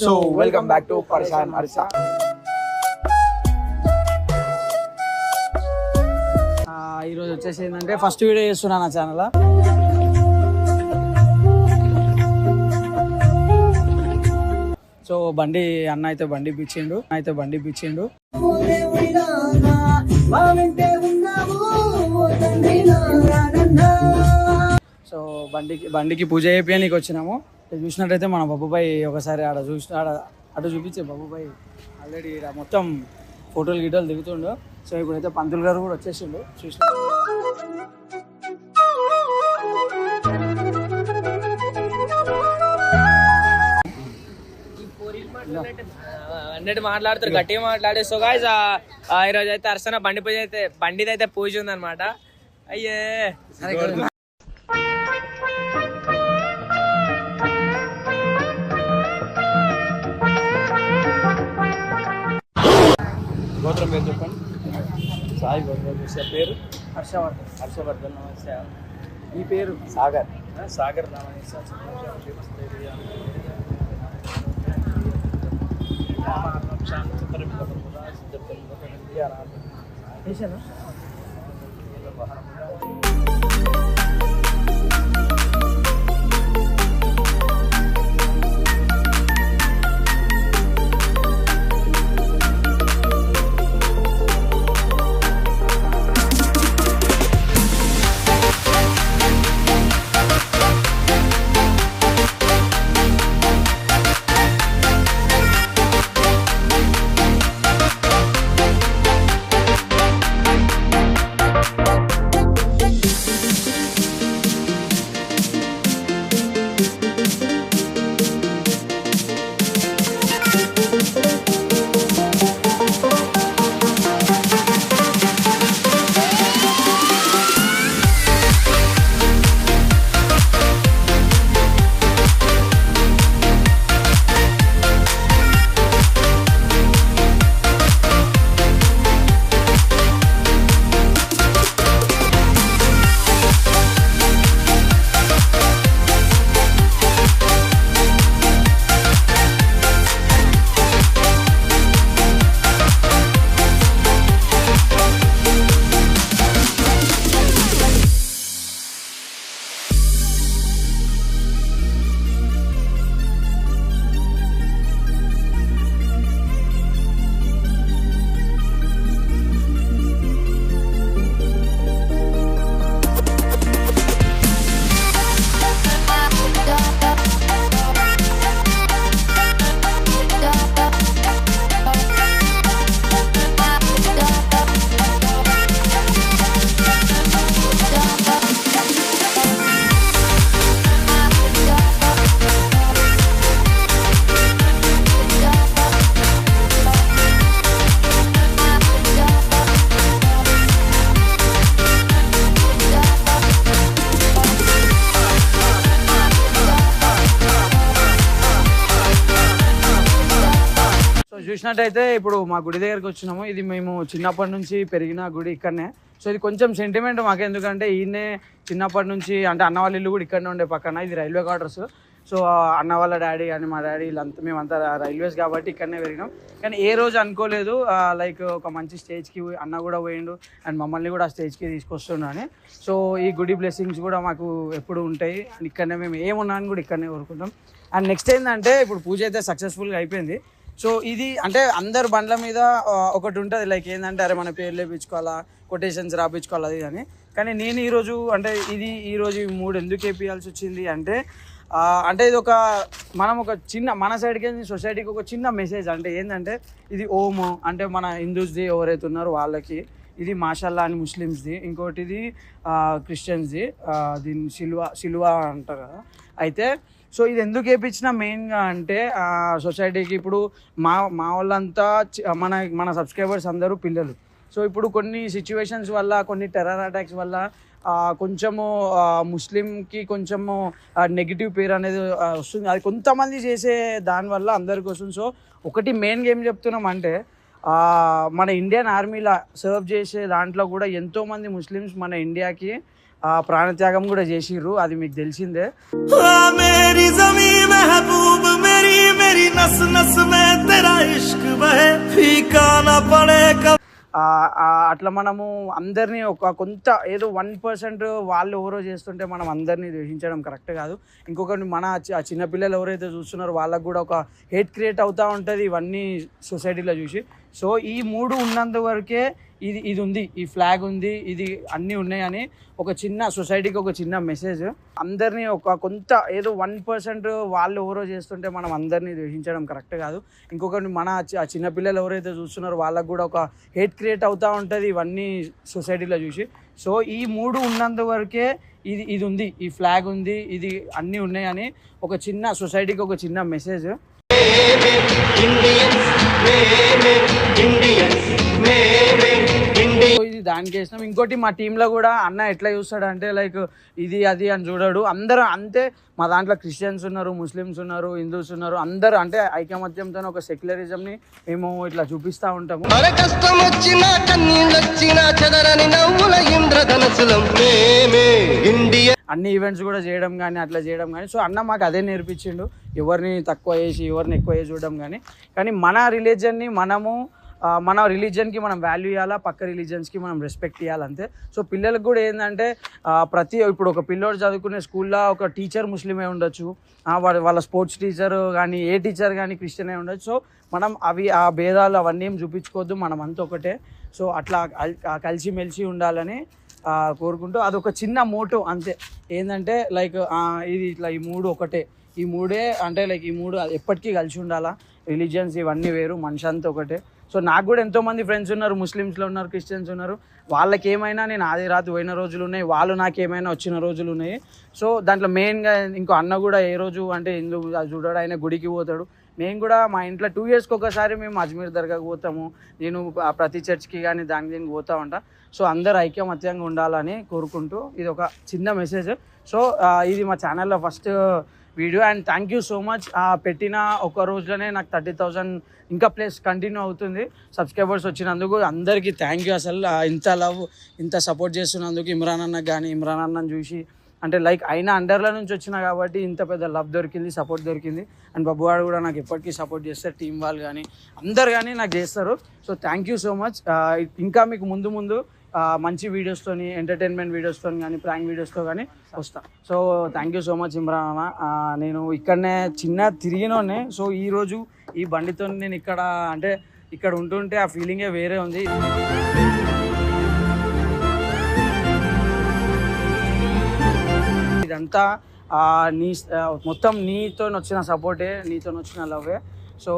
So welcome back to పరిశాన్ హర్ష ఈరోజు వచ్చేసి ఏంటంటే ఫస్ట్ వీడియో చేస్తున్నా నా ఛానల్ సో బండి అన్న అయితే బండి పిచ్చిండు అయితే బండి పిచ్చిండు. సో బండికి బండికి పూజ చేయడానికి వచ్చినాము. చూసినట్టయితే మన బాబుబాయ్ ఒకసారి ఆడ చూసి ఆడ అటు చూపించే బాబుబాయ్ ఆల్రెడీ ఈడ మొత్తం ఫోటోలు గిటోలు దిగుతుండు. సో ఇప్పుడైతే పంతులు గారు కూడా వచ్చేసిండు. చూసి అన్నట్టు మాట్లాడుతారు గట్టిగా మాట్లాడే సో గాయస్ ఈ రోజు అయితే అర్చన బండి పూజ అయితే బండిది అయితే పూజ ఉందన్నమాట. అయ్యే. చూసే పేరు? హర్షవర్ధన్. హర్షవర్ధన్ నమస్తే. ఈ పేరు? సాగర్. సాగర్ నమస్తే చూసినట్టయితే ఇప్పుడు మా గుడి దగ్గరకు వచ్చినాము. ఇది మేము చిన్నప్పటి నుంచి పెరిగిన గుడి ఇక్కడనే. సో ఇది కొంచెం సెంటిమెంట్ మాకు. ఎందుకంటే ఈయనే చిన్నప్పటి నుంచి అంటే అన్న వాళ్ళ ఇల్లు కూడా ఇక్కడనే ఉండే పక్కన. ఇది రైల్వే క్వార్టర్స్ సో అన్న వాళ్ళ డాడీ కానీ మా డాడీ వీళ్ళంతా మేమంతా రైల్వేస్ కాబట్టి ఇక్కడనే పెరిగినాం. కానీ ఏ రోజు అనుకోలేదు లైక్ ఒక మంచి స్టేజ్కి అన్న కూడా పోయిండు. అండ్ మమ్మల్ని కూడా ఆ స్టేజ్కి తీసుకొస్తుండు అని. సో ఈ గుడి బ్లెస్సింగ్స్ కూడా మాకు ఎప్పుడు ఉంటాయి. అండ్ ఇక్కడనే మేము ఏమున్నా అని కూడా ఇక్కడనే కోరుకుంటాం. అండ్ నెక్స్ట్ ఏంటంటే ఇప్పుడు పూజ అయితే సక్సెస్ఫుల్గా అయిపోయింది. సో ఇది అంటే అందరు బండ్ల మీద ఒకటి ఉంటుంది. లైక్ ఏంటంటే అరే మన పేర్లు వేయించుకోవాలా కొటేషన్స్ రాపించుకోవాలి అది అని కానీ నేను ఈరోజు అంటే ఇది ఈరోజు ఈ మూడు ఎందుకు వేపియాల్సి వచ్చింది అంటే అంటే ఇది ఒక మనం ఒక చిన్న మన సైడ్కి సొసైటీకి ఒక చిన్న మెసేజ్ అంటే ఏంటంటే ఇది ఓము అంటే మన హిందూస్ది ఎవరైతే ఉన్నారో వాళ్ళకి ఇది మాషల్లా అని ముస్లిమ్స్ది. ఇంకోటి ఇది క్రిస్టియన్స్ది. దీన్ని సిల్వా సిల్వా అంటారు కదా. అయితే సో ఇది ఎందుకు వేయించిన మెయిన్గా అంటే సొసైటీకి ఇప్పుడు మా మా వాళ్ళంతా మన మన సబ్స్క్రైబర్స్ అందరూ పిల్లలు. సో ఇప్పుడు కొన్ని సిచ్యువేషన్స్ వల్ల కొన్ని టెర్రర్ అటాక్స్ వల్ల కొంచెము ముస్లింకి కొంచెము నెగిటివ్ పేరు అనేది వస్తుంది. అది కొంతమంది చేసే దానివల్ల అందరికి వస్తుంది సో ఒకటి మెయిన్గా ఏం చెప్తున్నాం అంటే మన ఇండియన్ ఆర్మీలో సర్వ్ చేసే దాంట్లో కూడా ఎంతోమంది ముస్లిమ్స్ మన ఇండియాకి ఆ, ప్రాణత్యాగం కూడా చేసిర్రు. అది మీకు తెలిసిందే. मेरी అట్లా మనము అందరినీ ఒక కొంత ఏదో వన్ పర్సెంట్ వాళ్ళు ఎవరో చేస్తుంటే మనం అందరినీ ద్వేషించడం కరెక్ట్ కాదు. ఇంకొకటి మన చిన్నపిల్లలు ఎవరైతే చూస్తున్నారో వాళ్ళకు కూడా ఒక హేట్ క్రియేట్ అవుతూ ఉంటుంది ఇవన్నీ సొసైటీలో చూసి. సో ఈ మూడు ఉన్నంత వరకే ఇది ఇది ఉంది ఈ ఫ్లాగ్ ఉంది ఇది అన్నీ ఉన్నాయని ఒక చిన్న సొసైటీకి ఒక చిన్న మెసేజ్ అందరినీ ఒక కొంత ఏదో వన్ పర్సెంట్ వాళ్ళు ఎవరో చేస్తుంటే మనం అందరినీ ద్వేషించడం కరెక్ట్ కాదు. ఇంకొకటి మన ఆ చిన్నపిల్లలు ఎవరైతే చూస్తున్నారో వాళ్ళకు కూడా ఒక హేట్ క్రియేట్ అవుతూ ఉంటుంది ఇవన్నీ సొసైటీలో చూసి. సో ఈ మూడు ఉన్నంత వరకే ఇది ఇది ఉంది ఈ ఫ్లాగ్ ఉంది ఇది అన్నీ ఉన్నాయని ఒక చిన్న సొసైటీకి ఒక చిన్న మెసేజ్ मेरे इंडियंस मेरे। ఇది దానికి వేసినాం. ఇంకోటి మా టీంలో కూడా అన్న ఎట్లా చూస్తాడు అంటే లైక్ ఇది అది అని చూడడు. అందరూ అంతే. మా దాంట్లో క్రిస్టియన్స్ ఉన్నారు ముస్లిమ్స్ ఉన్నారు హిందూస్ ఉన్నారు. అందరూ అంటే ఐకమత్యంతో ఒక సెక్యులరిజంని మేము ఇట్లా చూపిస్తూ ఉంటాము. కష్టం వచ్చినా కన్నీళ్ళొచ్చినా చెదరని నవ్వుల ఇంద్రధనసులం మేమే ఇండియా. అన్ని ఈవెంట్స్ కూడా చేయడం కానీ అట్లా చేయడం కానీ సో అన్న మాకు అదే నేర్పించిండు. ఎవరిని తక్కువ చేసి ఎవరిని ఎక్కువ చేసి చూడడం కానీ కానీ మన రిలీజన్ని మనము మన రిలీజన్కి మనం వాల్యూ ఇవ్వాలా పక్క రిలీజన్స్కి మనం రెస్పెక్ట్ ఇవ్వాలంతే సో పిల్లలకు కూడా ఏంటంటే ప్రతి ఇప్పుడు ఒక పిల్లోడు చదువుకునే స్కూల్లో ఒక టీచర్ ముస్లిమే ఉండొచ్చు ఆ, వాళ్ళ వాళ్ళ స్పోర్ట్స్ టీచర్ కానీ ఏ టీచర్ కానీ క్రిస్టియనే ఉండొచ్చు. సో మనం అవి ఆ భేదాలు అవన్నీ ఏం చూపించుకోవద్దు మనం అంత ఒకటే. సో అట్లా కలిసిమెలిసి ఉండాలని కోరుకుంటూ అదొక చిన్న మోటో అంతే. ఏంటంటే లైక్ ఇది ఇట్లా ఈ మూడు ఒకటే. ఈ మూడే అంటే లైక్ ఈ మూడు ఎప్పటికీ కలిసి ఉండాలా? రిలీజియన్స్ ఇవన్నీ వేరు మనిషి అంతా ఒకటే. సో నాకు కూడా ఎంతో మంది ఫ్రెండ్స్ ఉన్నారు ముస్లిమ్స్లో ఉన్నారు క్రిస్టియన్స్ ఉన్నారు. వాళ్ళకి ఏమైనా నేను ఆది రాత్రి పోయిన రోజులు ఉన్నాయి వాళ్ళు నాకు ఏమైనా వచ్చిన రోజులు ఉన్నాయి. సో దాంట్లో మెయిన్గా ఇంకో అన్న కూడా ఏ రోజు అంటే ఎందుకు అది చూడాడు ఆయన గుడికి పోతాడు. మేము కూడా మా ఇంట్లో టూ ఇయర్స్కి ఒకసారి మేము అజ్మీర్ దర్గాకి పోతాము. నేను ప్రతి చర్చ్కి కానీ దానికి దీనికి పోతా ఉంటా. సో అందరు ఐక్యమత్యంగా ఉండాలని కోరుకుంటూ ఇది ఒక చిన్న మెసేజ్ సో ఇది మా ఛానల్లో first video and thank you so much. పెట్టిన ఒక రోజులోనే నాకు థర్టీ థౌజండ్ ఇంకా ప్లేస్ కంటిన్యూ అవుతుంది. సబ్స్క్రైబర్స్ వచ్చినందుకు అందరికీ థ్యాంక్ యూ. అసలు ఇంత లవ్ ఇంత సపోర్ట్ చేస్తున్నందుకు ఇమ్రాన్ అన్నకు కానీ ఇమ్రాన్ అన్నని చూసి అంటే లైక్ అయినా అండర్ల నుంచి వచ్చిన కాబట్టి ఇంత పెద్ద లవ్ దొరికింది సపోర్ట్ దొరికింది. అండ్ బబ్బువాడు కూడా నాకు ఎప్పటికీ సపోర్ట్ చేస్తారు టీం వాళ్ళు కానీ అందరు కానీ నాకు చేస్తారు. So thank you so much ఇంకా మీకు ముందు ముందు మంచి వీడియోస్తోని ఎంటర్టైన్మెంట్ వీడియోస్తో కానీ ప్రాంక్ వీడియోస్తో కానీ వస్తా. So thank you so much Imran అన్న నేను ఇక్కడనే చిన్న తిరిగినోనే సో ఈ రోజు ఈ బండితో నేను ఇక్కడ అంటే ఇక్కడ ఉంటుంటే ఆ ఫీలింగే వేరే ఉంది. ఇదంతా నీ మొత్తం నీతో వచ్చిన సపోర్టే నీతో వచ్చిన లవ్వే సో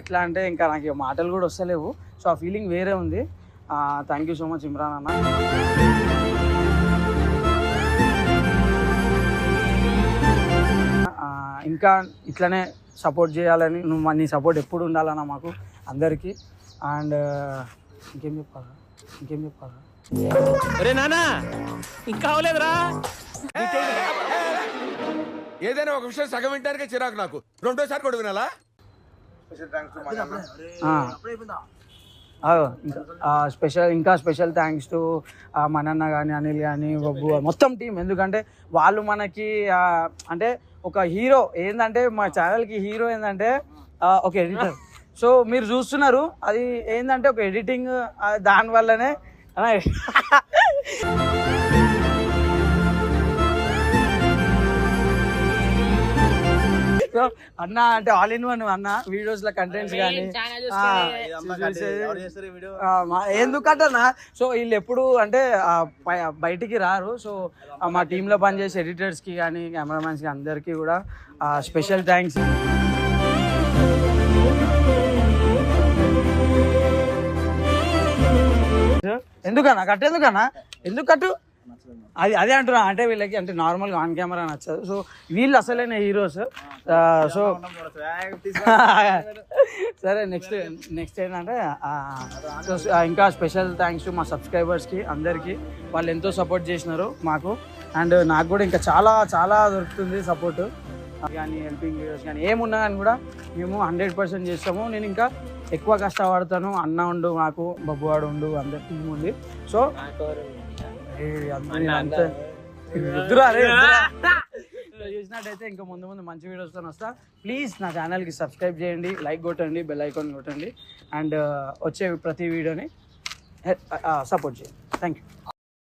ఎట్లా అంటే ఇంకా నాకు మాటలు కూడా వస్తలేవు. సో ఆ ఫీలింగ్ వేరే ఉంది. Thank you so much Imran అన్న. ఇంకా ఇట్లనే సపోర్ట్ చేయాలని నువ్వు నీ సపోర్ట్ ఎప్పుడు ఉండాలన్నా మాకు అందరికీ. అండ్ ఇంకేం చెప్పాలా? ఇంకేం చెప్పాలా? రే నానా ఇంకా అవలేదురా. ఏదైనా ఒక విషయం సగం వింటానికే చిరాకు నాకు. రెండోసారి కూడా వినాలా? స్పెషల్ ఇంకా స్పెషల్ థ్యాంక్స్ టు మనన్న కానీ అనిల్ కానీ బబ్బు మొత్తం టీం ఎందుకంటే వాళ్ళు మనకి అంటే ఒక హీరో ఏంటంటే మా ఛానల్కి హీరో ఏంటంటే ఒక ఎడిటర్ సో మీరు చూస్తున్నారు అది ఏంటంటే ఒక ఎడిటింగ్ దాని వల్లనే అన్న, సో అన్న అంటే ఆల్ ఇన్ వన్ అన్న వీడియోస్లో కంటెంట్స్ కానీ ఎందుకంటన్నా సో వీళ్ళు ఎప్పుడు అంటే బయటికి రారు. సో మా టీంలో పనిచేసే ఎడిటర్స్కి కానీ కెమెరామెన్స్కి అందరికీ కూడా స్పెషల్ థ్యాంక్స్ ఎందుకన్నా? కట్టెందుకన్నా ఎందుకు కట్టు? అది అదే అంటున్నా. అంటే వీళ్ళకి అంటే నార్మల్గా ఆన్ కెమెరా నచ్చదు. సో వీళ్ళు అసలైన హీరోస్ సో సరే నెక్స్ట్ నెక్స్ట్ ఏంటంటే ఇంకా స్పెషల్ థ్యాంక్స్ మా సబ్స్క్రైబర్స్కి అందరికీ. వాళ్ళు ఎంతో సపోర్ట్ చేసినారు మాకు. అండ్ నాకు కూడా ఇంకా చాలా చాలా దొరుకుతుంది సపోర్టు కానీ హెల్పింగ్ వీడియోస్ కానీ ఏమున్నా కానీ కూడా మేము హండ్రెడ్ పర్సెంట్ చేస్తాము. నేను ఇంకా ఎక్కువ కష్టపడతాను అన్న ఉండు మాకు బబ్బువాడు ఉండు అందరి టీం ఉంది. సో అంతే. చూసినట్టయితే ఇంకా ముందు ముందు మంచి వీడియోస్తో వస్తా. ప్లీజ్ నా ఛానల్కి సబ్స్క్రైబ్ చేయండి లైక్ కొట్టండి బెల్ ఐకాన్ కొట్టండి. అండ్ వచ్చే ప్రతి వీడియోని సపోర్ట్ చేయండి. Thank you